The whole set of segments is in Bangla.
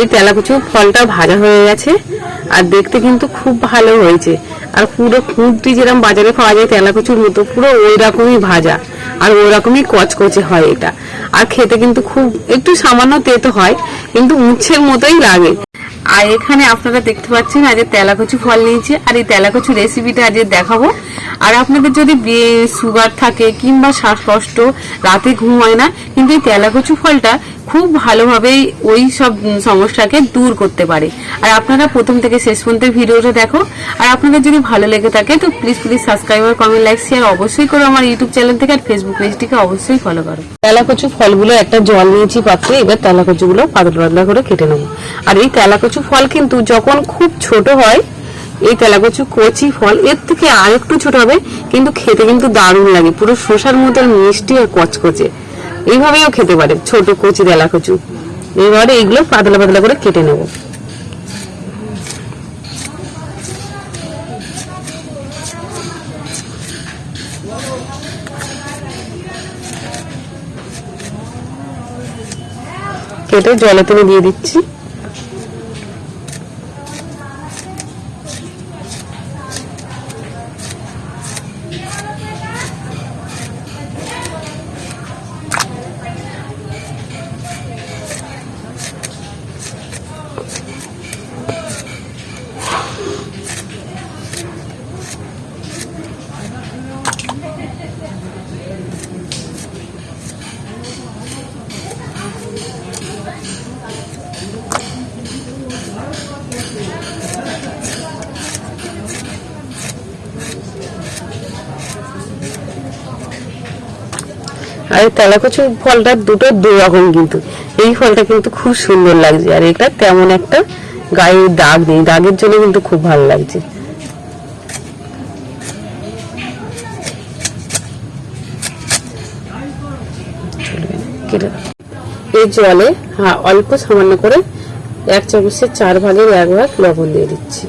এই তেলাকুচু ফলটা ভাজা হয়ে গেছে, আর দেখতে কিন্তু খুব ভালো হয়েছে। আর পুরো খুঁটটি যেরকম বাজারে পাওয়া যায় তেলাকুচুর মতো, পুরো ওই রকমই ভাজা, আর ওই রকমই কচকচে হয় এটা। আর খেতে কিন্তু খুব, একটু সামান্য তেতো হয়, কিন্তু উচ্ছের মতোই লাগে। আর এখানে আপনারা দেখতে পাচ্ছেন আজ তেলাকচু ফল নিয়েছি, আর এই তেলাকচু রেসিপিটা আজ দেখাবো। আর আপনাদের যদি সুগার থাকে কিংবা শ্বাসকষ্ট, রাতে ঘুম হয় না, কিন্তু এই তেলাকচু ফলটা খুব ভালোভাবেই ওই সব সমস্যাকে দূর করতে পারে। আর আপনারা প্রথম থেকে শেষ পর্যন্ত ভিডিওটা দেখো। আর আপনাদের যদি ভালো লেগে থাকে, তো please please subscriber comment like share অবশ্যই করো আমার ইউটিউব চ্যানেল থেকে আর ফেসবুক পেজটিকে অবশ্যই ফলো করো। তেলাকচু ফলগুলো একটা জল নিয়েছি পাত্রে, এবার তেলাকচুগুলো পাতলা পাতলা করে কেটে নেব। আর এই তেলাকচু ফল কিন্তু যখন খুব ছোট হয় এই তেলাকচু কচি ফল, এর থেকে আর একটু ছোট হবে, কিন্তু খেতে কিন্তু দারুণ লাগে। পুরো শসার মতন মিষ্টি আর কচকচে। এইভাবেও খেতে পারে, ছোট কচি তেলাকচু এবারে এইগুলো পাতলা পাতলা করে কেটে নেব। কেটে জলে তুমি দিয়ে দিচ্ছি। আর এই তেলাকচু ফলটা দুটো দু রকম কিন্তু। এই ফলটা কিন্তু খুব সুন্দর লাগছে। আর এটা তেমন একটা গায়ে দাগ নেই। দাগের জন্য কিন্তু খুব ভালো লাগছে। কেটে। এই জলে অল্প সামান্য করে এক চামচের চার ভাগের এক ভাগ লবণ দিয়ে দিচ্ছি।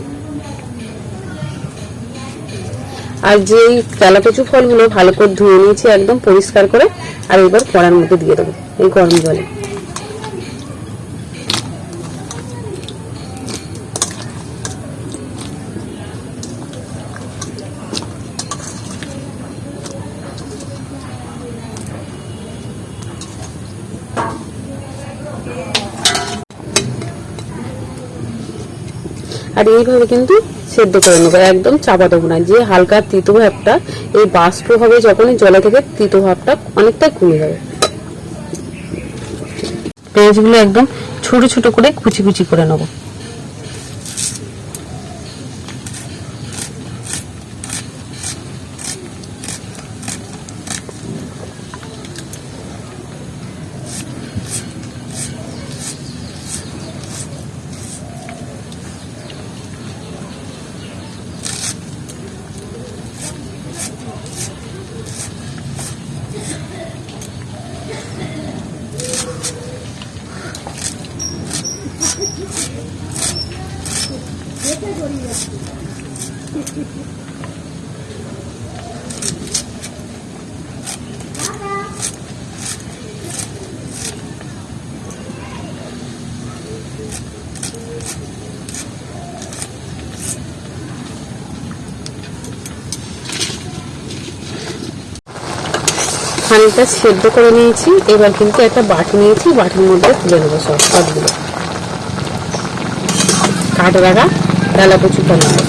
আর যে এই তেলাকচু ফলগুলো ভালো করে ধুয়ে নিয়েছি একদম পরিষ্কার করে, আর এবার কড়ার মধ্যে দিয়ে দেবো এই গরম জলে। আর এইভাবে কিন্তু সেদ্ধ করে নেব, একদম চাপা দেবো না। যে হালকা তিতো ভাবটা, এই বাষ্প হবে যখনই জলে থেকে তিতো ভাবটা অনেকটাই কমে যাবে। পেঁয়াজগুলো একদম ছোট ছোট করে কুচি কুচি করে নেব। খানিকটা সেদ্ধ করে নিয়েছি। এবার কিন্তু একটা বাটি নিয়েছি, বাটির মধ্যে তুলে নেব সব, সবগুলো। কাটে রাখা ডালা কচু টমেটো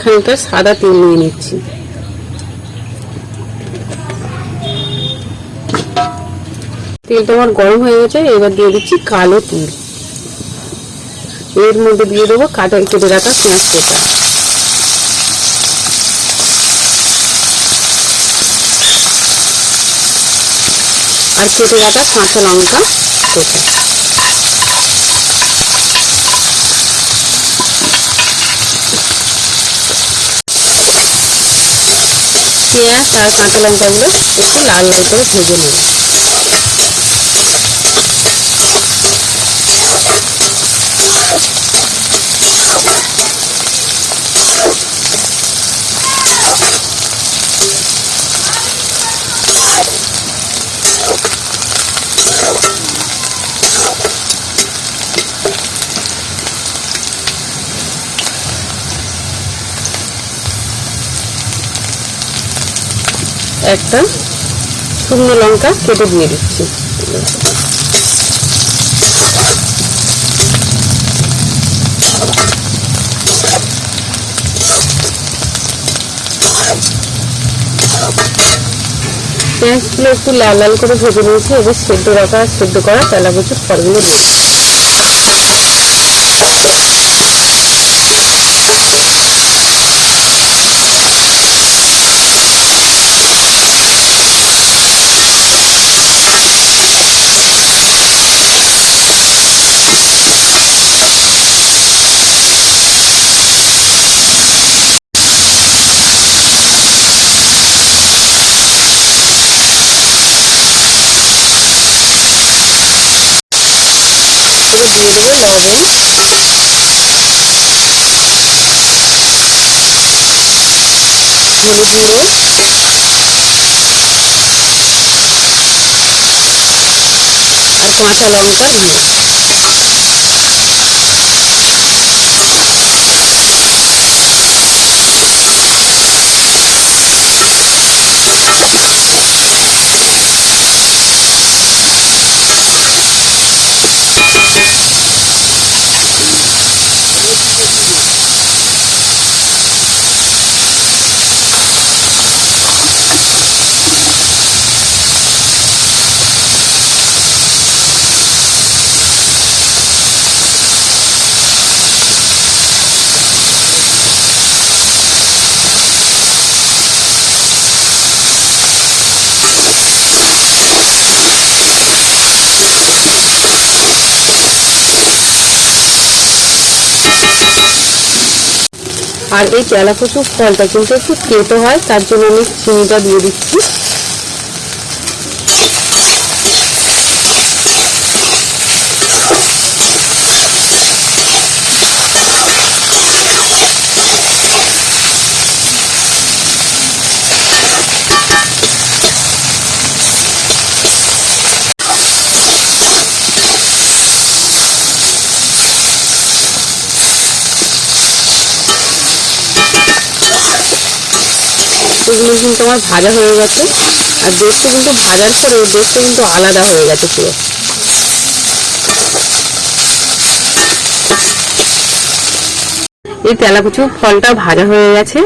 খানিকটা সাদা তেল নিয়ে নিচ্ছি। তেলটা আমার গরম হয়ে গেছে, এবার দিয়ে দিচ্ছি কালো তিল। এর মধ্যে দিয়ে দেবো কাটা কেটে রাখা পেঁয়াজ কোটা আর কেটে রাখা কাঁচা লঙ্কা কোটা পেঁয়াজ আর কাঁচা লঙ্কাগুলো একটু লাল লাল করে ভেজে নেব। একটা শুকনো লঙ্কা কেটে দিয়ে দিচ্ছি। পেঁয়াজগুলো একটু লাল লাল করে ভেজে নিয়েছি, এবার সেদ্ধ রাখা সেদ্ধ করা তেলা প্রচুর ফলগুলো এবার দিয়ে দেবো লবণ হলুদ গুঁড়ো আর কাঁচা আর এই তেলাকুচু ফলটা কিন্তু একটু তেতো হয় তার জন্য আমি চিনিটা দিয়ে দিচ্ছি। এগুলো কিন্তু আমার ভাজা হয়ে গেছে। আর দেখতে কিন্তু ভাজার পরেও দেখতে কিন্তু আলাদা হয়ে গেছে পুরো। এই তেলাকুচু ফলটা ভাজা হয়ে গেছে,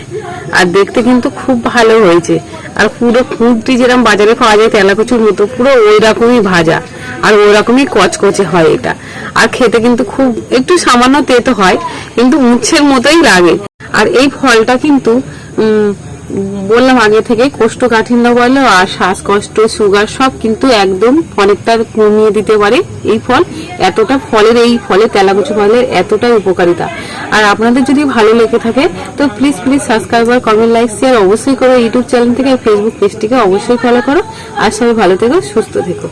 আর দেখতে কিন্তু খুব ভালো হয়েছে। আর পুরো খুঁতটি যেরকম বাজারে পাওয়া যায় তেলাকুচুর মতো, পুরো ওই রকমই ভাজা। আর ওই রকমই কচকচে হয় এটা। আর খেতে কিন্তু খুব, একটু সামান্য তেতো হয়, কিন্তু উচ্ছের মতোই লাগে। আর এই ফলটা কিন্তু বললাম আগে থেকে কোষ্ঠকাঠিন্য বলো আর শ্বাসকষ্ট, সুগার, সব কিন্তু একদম অনেকটা কমিয়ে দিতে পারে এই ফল। এতটা ফলের এই ফলে, তেলাকুচু ফলের এতটাই উপকারিতা। আর আপনাদের যদি ভালো লেগে থাকে, তো প্লিজ প্লিজ সাবস্ক্রাইব আর কমেন্ট লাইক শেয়ার অবশ্যই করো। ইউটিউব চ্যানেল থেকে ফেসবুক পেজটিকে অবশ্যই ফলো করো। আর সবাই ভালো থেকো, সুস্থ থেকো।